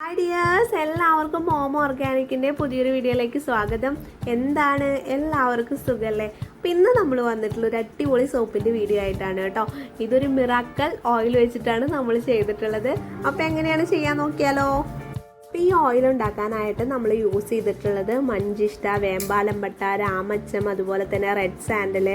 Dears എല്ലാവർക്കും മോമോ ഓർഗാനിക്കിന്റെ പുതിയൊരു വീഡിയോയിലേക്ക് സ്വാഗതം. എന്താണ്? എല്ലാവർക്കും സുഖമല്ലേ അപ്പം ഇന്ന് നമ്മൾ വന്നിട്ടുള്ള ഒരു അടിപൊളി സോപ്പിന്റെ വീഡിയോ ആയിട്ടാണ് കേട്ടോ. ഇതൊരു മിറാക്കൽ ഓയിൽ വെച്ചിട്ടാണ് നമ്മൾ ചെയ്തിട്ടുള്ളത്. അപ്പോൾ എങ്ങനെയാണ് ചെയ്യാൻ നോക്കിയാലോ? ഈ ഓയിൽ ഉണ്ടാക്കാനായിട്ട് നമ്മൾ യൂസ് ചെയ്തിട്ടുള്ളത് മഞ്ചിഷ്ട വേമ്പാലമ്പട്ട രാമച്ചം അതുപോലെ തന്നെ റെഡ് സാൻഡൽ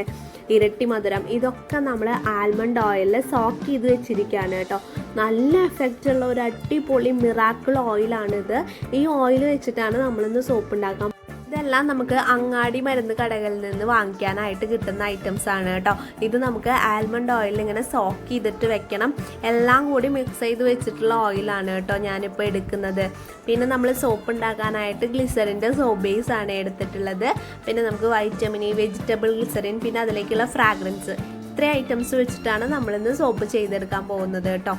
ഇരട്ടി മധുരം ഇതൊക്കെ നമ്മൾ ആൽമണ്ട് ഓയിലിൽ സോക്ക് ചെയ്ത് വെച്ചിരിക്കുകയാണ് കേട്ടോ. നല്ല എഫക്റ്റ് ഉള്ള ഒരു അടിപൊളി മിറാക്കിൾ ഓയിലാണിത് ഈ ഓയിൽ വെച്ചിട്ടാണ് നമ്മളിന്ന് സോപ്പ് ഉണ്ടാക്കാൻ ഇതെല്ലാം നമുക്ക് അങ്ങാടി മരുന്ന് കടകളിൽ നിന്ന് വാങ്ങിക്കാനായിട്ട് കിട്ടുന്ന ഐറ്റംസ് ആണ് കേട്ടോ. ഇത് നമുക്ക് ആൽമണ്ട് ഓയിൽ ഇങ്ങനെ സോക്ക് ചെയ്തിട്ട് വെക്കണം. എല്ലാം കൂടി മിക്സ് ചെയ്ത് വെച്ചിട്ടുള്ള ഓയിലാണ് കേട്ടോ ഞാനിപ്പോൾ എടുക്കുന്നത്. പിന്നെ നമ്മൾ സോപ്പ് ഉണ്ടാക്കാനായിട്ട് ഗ്ലിസറിന്റെ സോപ്പ് ബേസ് ആണ് എടുത്തിട്ടുള്ളത്. പിന്നെ നമുക്ക് വൈറ്റമിനി വെജിറ്റബിൾ ഗ്ലിസറിൻ പിന്നെ അതിലേക്കുള്ള ഫ്രാഗ്രൻസ് ഇത്രയും ഐറ്റംസ് വെച്ചിട്ടാണ് നമ്മളിന്ന് സോപ്പ് ചെയ്തെടുക്കാൻ പോകുന്നത് കേട്ടോ.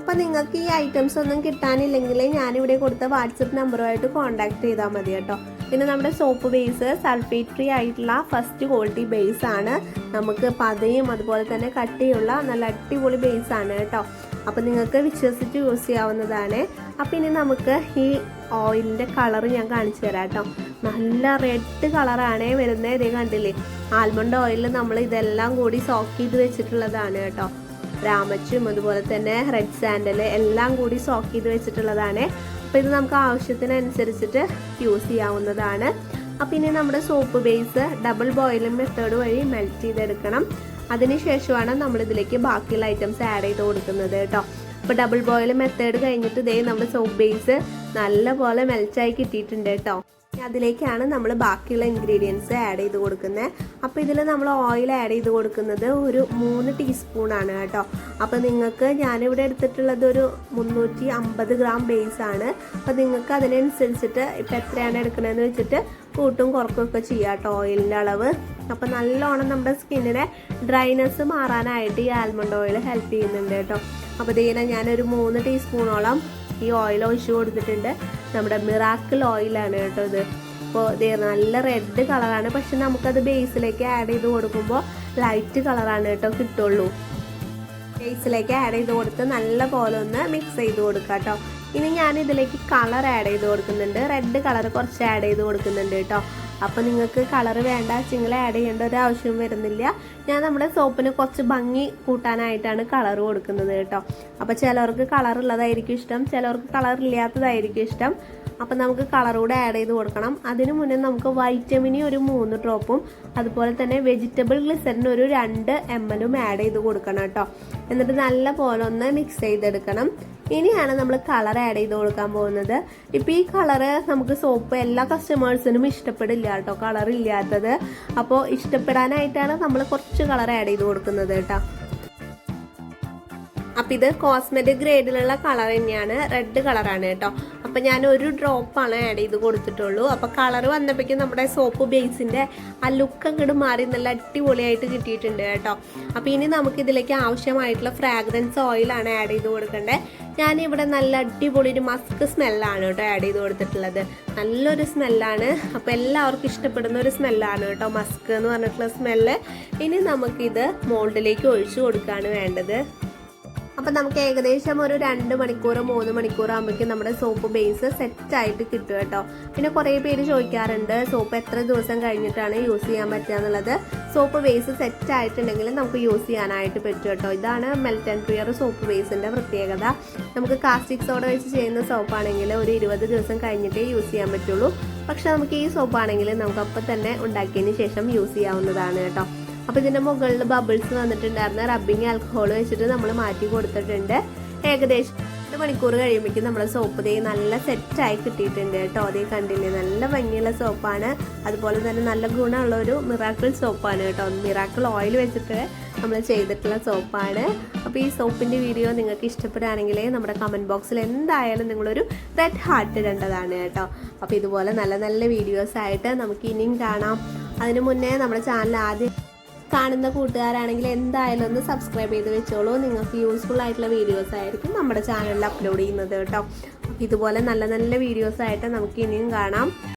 അപ്പോൾ നിങ്ങൾക്ക് ഈ ഐറ്റംസ് ഒന്നും കിട്ടാനില്ലെങ്കിൽ ഞാനിവിടെ കൊടുത്ത വാട്സപ്പ് നമ്പറുമായിട്ട് കോൺടാക്ട് ചെയ്താൽ മതി കേട്ടോ. പിന്നെ നമ്മുടെ സോപ്പ് ബേസ് സൾഫേറ്റ് ഫ്രീ ആയിട്ടുള്ള ഫസ്റ്റ് ക്വാളിറ്റി ബേസ് ആണ്. നമുക്ക് പതയും അതുപോലെ തന്നെ കട്ടിയുള്ള നല്ല അടിപൊളി ബേസ് ആണ് കേട്ടോ. അപ്പോൾ നിങ്ങൾക്ക് വിശ്വസിച്ച് യൂസ് ചെയ്യാവുന്നതാണ്. അപ്പം ഇനി നമുക്ക് ഈ ഓയിലിന്റെ കളർ ഞാൻ കാണിച്ചു തരാം കേട്ടോ. നല്ല റെഡ് കളറാണ് വരുന്നത് ഇതേ കണ്ടില്ലേ? ആൽമണ്ട് ഓയിലിൽ നമ്മൾ ഇതെല്ലാം കൂടി സോക്ക് ചെയ്ത് വെച്ചിട്ടുള്ളതാണ് കേട്ടോ. രാമച്ചും അതുപോലെ തന്നെ റെഡ് സാൻഡൽ എല്ലാം കൂടി സോക്ക് ചെയ്ത് വെച്ചിട്ടുള്ളതാണ്. അപ്പോൾ ഇത് നമുക്ക് ആവശ്യത്തിനനുസരിച്ചിട്ട് യൂസ് ചെയ്യാവുന്നതാണ്. അപ്പം ഇനി നമ്മുടെ soap base double boiling method വഴി മെൽറ്റ് ചെയ്തെടുക്കണം. അതിനുശേഷമാണ് നമ്മൾ ഇതിലേക്ക് ബാക്കിയുള്ള ഐറ്റംസ് ആഡ് ചെയ്ത് കൊടുക്കുന്നത് കേട്ടോ. അപ്പോൾ ഡബിൾ ബോയിൽ മെത്തേഡ് കഴിഞ്ഞിട്ട് ഇതേ നമ്മുടെ സോപ്പ് ബേസ് നല്ലപോലെ മെൽറ്റായി കിട്ടിയിട്ടുണ്ട് കേട്ടോ. അതിലേക്കാണ് നമ്മൾ ബാക്കിയുള്ള ഇൻഗ്രീഡിയൻസ് ആഡ് ചെയ്ത് കൊടുക്കുന്നത് അപ്പോൾ ഇതിൽ നമ്മൾ ഓയിൽ ആഡ് ചെയ്ത് കൊടുക്കുന്നത് ഒരു മൂന്ന് ടീസ്പൂൺ ആണ് കേട്ടോ. അപ്പോൾ നിങ്ങൾക്ക് ഞാനിവിടെ എടുത്തിട്ടുള്ളത് ഒരു മുന്നൂറ്റി അമ്പത് ഗ്രാം ബേസ് ആണ്. അപ്പോൾ നിങ്ങൾക്ക് അതിനനുസരിച്ചിട്ട് ഇപ്പം എത്രയാണ് എടുക്കണമെന്ന് വെച്ചിട്ട് കൂട്ടും കുറക്കുകയൊക്കെ ചെയ്യാം കേട്ടോ ഓയിലിന്റെ അളവ്. അപ്പോൾ നല്ലോണം നമ്മുടെ സ്കിന്നിനെ ഡ്രൈനെസ് മാറാനായിട്ട് ഈ ആൽമണ്ട് ഓയിൽ ഹെൽപ്പ് ചെയ്യുന്നുണ്ട് കേട്ടോ. അപ്പോൾ ഇതിനെ ഞാനൊരു മൂന്ന് ടീസ്പൂണോളം ഈ ഓയിൽ ഒഴിച്ച് കൊടുത്തിട്ടുണ്ട്. നമ്മുടെ മിറാക്കിൾ ഓയിലാണ് കേട്ടോ ഇത്. അപ്പോൾ ഇത് നല്ല റെഡ് കളറാണ് പക്ഷെ നമുക്കത് ബേസിലേക്ക് ആഡ് ചെയ്ത് കൊടുക്കുമ്പോൾ ലൈറ്റ് കളറാണ് കേട്ടോ കിട്ടുള്ളൂ. ബേസിലേക്ക് ആഡ് ചെയ്ത് കൊടുത്ത് നല്ല പോലെ ഒന്ന് മിക്സ് ചെയ്ത് കൊടുക്കുക കേട്ടോ. ഇനി ഞാൻ ഇതിലേക്ക് കളർ ആഡ് ചെയ്ത് കൊടുക്കുന്നുണ്ട്. റെഡ് കളർ കുറച്ച് ആഡ് ചെയ്ത് കൊടുക്കുന്നുണ്ട് കേട്ടോ. അപ്പോൾ നിങ്ങൾക്ക് കളർ വേണ്ട ചിങ്ങൾ ആഡ് ചെയ്യേണ്ട ഒരു ആവശ്യവും വരുന്നില്ല. ഞാൻ നമ്മുടെ സോപ്പിന് കുറച്ച് ഭംഗി കൂട്ടാനായിട്ടാണ് കളർ കൊടുക്കുന്നത് കേട്ടോ. അപ്പോൾ ചിലവർക്ക് കളർ ഉള്ളതായിരിക്കും ഇഷ്ടം ചിലവർക്ക് കളർ ഇല്ലാത്തതായിരിക്കും ഇഷ്ടം. അപ്പം നമുക്ക് കളർ കൂടെ ആഡ് ചെയ്ത് കൊടുക്കണം. അതിനു മുന്നേ നമുക്ക് വൈറ്റമിനി ഒരു മൂന്ന് ഡ്രോപ്പും അതുപോലെ തന്നെ വെജിറ്റബിൾ ഗ്ലിസറിന് ഒരു രണ്ട് എം എല്ലും ആഡ് ചെയ്ത് കൊടുക്കണം കേട്ടോ. എന്നിട്ട് നല്ല പോലെ ഒന്ന് മിക്സ് ചെയ്തെടുക്കണം. ഇനിയാണ് നമ്മൾ കളർ ആഡ് ചെയ്ത് കൊടുക്കാൻ പോകുന്നത്. ഇപ്പം ഈ കളറ് നമുക്ക് സോപ്പ് എല്ലാ കസ്റ്റമേഴ്സിനും ഇഷ്ടപ്പെടില്ല കേട്ടോ. കളർ ഇല്ലാത്തത്. അപ്പോൾ ഇഷ്ടപ്പെടാനായിട്ടാണ് നമ്മൾ കുറച്ച് കളർ ആഡ് ചെയ്ത് കൊടുക്കുന്നത് കേട്ടോ. അപ്പം ഇത് കോസ്മെറ്റിക് ഗ്രേഡിലുള്ള കളർ തന്നെയാണ്. റെഡ് കളറാണ് കേട്ടോ. അപ്പം ഞാൻ ഒരു ഡ്രോപ്പാണ് ആഡ് ചെയ്ത് കൊടുത്തിട്ടുള്ളൂ. അപ്പം കളർ വന്നപ്പോഴേക്കും നമ്മുടെ സോപ്പ് ബേസിന്റെ ആ ലുക്ക് അങ്ങോട്ട് മാറി നല്ല അടിപൊളിയായിട്ട് കിട്ടിയിട്ടുണ്ട് കേട്ടോ. അപ്പം ഇനി നമുക്ക് ഇതിലേക്ക് ആവശ്യമായിട്ടുള്ള ഫ്രാഗ്രൻസ് ഓയിലാണ് ആഡ് ചെയ്ത് കൊടുക്കേണ്ടത് ഞാനിവിടെ നല്ല അടിപൊളി ഒരു മസ്ക് സ്മെല്ലാണ് കേട്ടോ ആഡ് ചെയ്ത് കൊടുത്തിട്ടുള്ളത്. നല്ലൊരു സ്മെല്ലാണ് അപ്പോൾ എല്ലാവർക്കും ഇഷ്ടപ്പെടുന്ന ഒരു സ്മെല്ലാണ് കേട്ടോ മസ്ക് എന്ന് പറഞ്ഞിട്ടുള്ള സ്മെല്ല് ഇനി നമുക്കിത് മോൾഡിലേക്ക് ഒഴിച്ചു കൊടുക്കുകയാണ് വേണ്ടത്. അപ്പം നമുക്ക് ഏകദേശം ഒരു രണ്ട് മണിക്കൂർ മൂന്ന് മണിക്കൂർ ആകുമ്പോഴേക്കും നമ്മുടെ സോപ്പ് ബേസ് സെറ്റ് ആയിട്ട് കിട്ടും കേട്ടോ. പിന്നെ കുറേ പേര് ചോദിക്കാറുണ്ട് സോപ്പ് എത്ര ദിവസം കഴിഞ്ഞിട്ടാണ് യൂസ് ചെയ്യാൻ പറ്റുക എന്നുള്ളത്? സോപ്പ് ബേസ് സെറ്റ് ആയിട്ടുണ്ടെങ്കിൽ നമുക്ക് യൂസ് ചെയ്യാനായിട്ട് പറ്റും കേട്ടോ. ഇതാണ് മെൽറ്റ് ആൻഡ് ക്ലിയർ സോപ്പ് ബേസിന്റെ പ്രത്യേകത. നമുക്ക് കാസ്റ്റിക് സോഡ വെച്ച് ചെയ്യുന്ന സോപ്പാണെങ്കിൽ ഒരു ഇരുപത് ദിവസം കഴിഞ്ഞിട്ടേ യൂസ് ചെയ്യാൻ പറ്റുള്ളൂ. പക്ഷെ നമുക്ക് ഈ സോപ്പാണെങ്കിൽ നമുക്ക് അപ്പം തന്നെ ഉണ്ടാക്കിയതിന് ശേഷം യൂസ് ചെയ്യാവുന്നതാണ് കേട്ടോ. അപ്പോൾ ഇതിന്റെ മുകളിൽ ബബിൾസ് വന്നിട്ടുണ്ടായിരുന്ന റബ്ബിങ് ആൽക്കഹോൾ വെച്ചിട്ട് നമ്മൾ മാറ്റി കൊടുത്തിട്ടുണ്ട്. ഏകദേശം രണ്ട് മണിക്കൂർ കഴിയുമ്പോഴേക്കും നമ്മുടെ സോപ്പ് ദേ നല്ല സെറ്റായി കിട്ടിയിട്ടുണ്ട് കേട്ടോ. അതേ കണ്ടില്ലേ? നല്ല ഭംഗിയുള്ള സോപ്പാണ് അതുപോലെ തന്നെ നല്ല ഗുണമുള്ള ഒരു മിറാക്കിൾ സോപ്പാണ് കേട്ടോ. മിറാക്കിൾ ഓയിൽ വെച്ചിട്ട് നമ്മൾ ചെയ്തിട്ടുള്ള സോപ്പാണ് അപ്പോൾ ഈ സോപ്പിന്റെ വീഡിയോ നിങ്ങൾക്ക് ഇഷ്ടപ്പെടുകയാണെങ്കിൽ നമ്മുടെ കമന്റ് ബോക്സിൽ എന്തായാലും നിങ്ങളൊരു റെഡ് ഹാർട്ട് ഇടേണ്ടതാണ് കേട്ടോ. അപ്പോൾ ഇതുപോലെ നല്ല നല്ല വീഡിയോസ് ആയിട്ട് നമുക്ക് ഇനിയും കാണാം. അതിനു മുന്നേ നമ്മുടെ ചാനൽ ആദ്യം കാണുന്ന കൂട്ടുകാരാണെങ്കിൽ എന്തായാലും ഒന്ന് സബ്സ്ക്രൈബ് ചെയ്ത് വെച്ചോളൂ. നിങ്ങൾക്ക് യൂസ്ഫുൾ ആയിട്ടുള്ള വീഡിയോസ് ആയിരിക്കും നമ്മുടെ ചാനലിൽ അപ്ലോഡ് ചെയ്യുന്നത് കേട്ടോ. ഇതുപോലെ നല്ല നല്ല വീഡിയോസ് ആയിട്ട് നമുക്ക് ഇനിയും കാണാം.